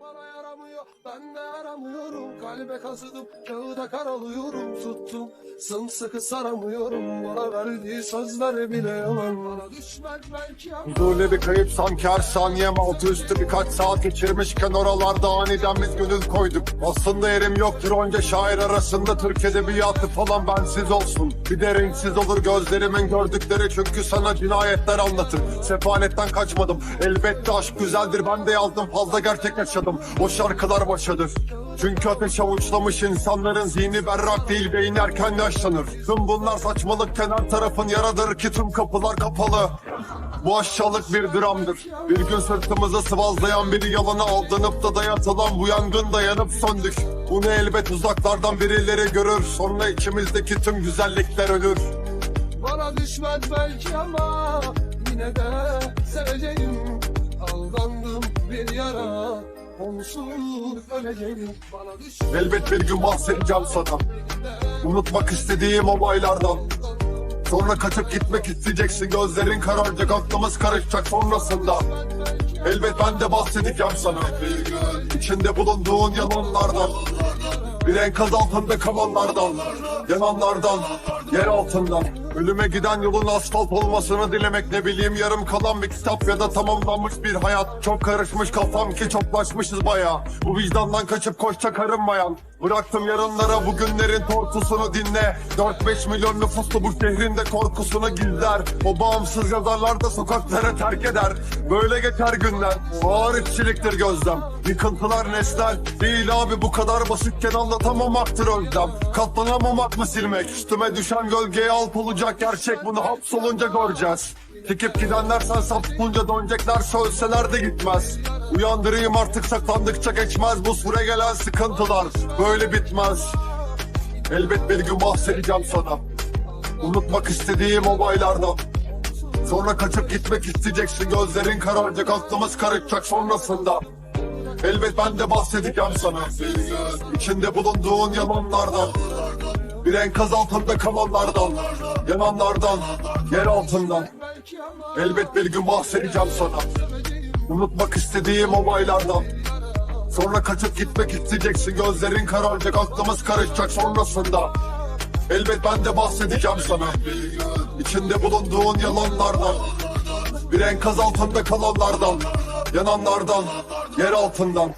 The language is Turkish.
Bana yaramıyor ben de yaramıyorum. Kalbe kazıdım kağıda karalıyorum Tuttum sımsıkı saramıyorum. Bana verdiği sözler bile yalan. Bana düşmek belki Böyle bir kayıp sanki her saniyem altı üstü birkaç saat geçirmişken oralarda aniden biz gönül koyduk. Aslında yerim yoktur onca şair arasında Türk edebiyatı falan bensiz olsun. Bir de renksiz olur gözlerimin gördükleri çünkü sana cinayetler anlatır. Sefaletten kaçmadım elbette aşk güzeldir. Ben de yazdım fazla gerçek yaşadım O şarkılar başadır çünkü ateş avuçlamış insanların zihni berrak değil beyin erken yaşlanır Tüm bunlar saçmalıkken her tarafın yaradır ki tüm kapılar kapalı bu aşağılık bir dramdır. Bir gün sırtımızı sıvazlayan biri yalana aldanıp da dayatılan bu yangın dayanıp söndük. Bunu elbet uzaklardan birileri görür. Sonra içimizdeki tüm güzellikler ölür. Bana düşmez belki ama Yine de seveceğim düşmez Elbet bir gün bahsedeceğim sana. Unutmak istediğim olaylardan. Sonra kaçıp gitmek isteyeceksin. Gözlerin kararacak aklımız karışacak sonrasında. Elbet ben de bahsedeceğim sana. İçinde bulunduğun yalanlardan. Bir enkaz altında kalanlardan. Yananlardan. Yer altından Ölüme giden yolun asfalt olmasını dilemek ne bileyim yarım kalan bir kitap ya da tamamlanmış bir hayat. Çok karışmış kafam ki çoklaşmışız baya. Bu vicdandan kaçıp koşacak arınmayan Bıraktım yarınlara bugünlerin tortusunu dinle. 4-5 milyon nüfuslu bu şehrin de korkusunu gizler. O bağımsız yazarlar da sokakları terk eder. Böyle geçer günler. Ağır işçiliktir gözlem. Yıkıntılar nesnel. Değil abi bu kadar basitken anlatamamaktır özlem. Katlanamamak mı silmek? Üstüme düşen gölgeye alp olacak gerçek Bunu. Hapsolunca göreceğiz. Çekip gidenler sen sapınca dönecekler Söyleseler de gitmez. Uyandırayım artık saklandıkça geçmez. Bu süre gelen sıkıntılar Böyle bitmez. Elbet bir gün bahsedeceğim sana. Unutmak istediğim olaylardan. Sonra kaçıp gitmek isteyeceksin. Gözlerin kararacak aklımız karışacak sonrasında. Elbet ben de bahsedeceğim sana. İçinde bulunduğun yalanlardan Bir enkaz altında kalanlardan Yananlardan Yer altından. Elbet bir gün bahsedeceğim sana. Unutmak istediğim olaylardan. Sonra kaçıp gitmek isteyeceksin Gözlerin kararacak aklımız karışacak sonrasında. Elbet ben de bahsedeceğim sana. İçinde bulunduğun yalanlardan. Bir enkaz altında kalanlardan Yananlardan Yer altından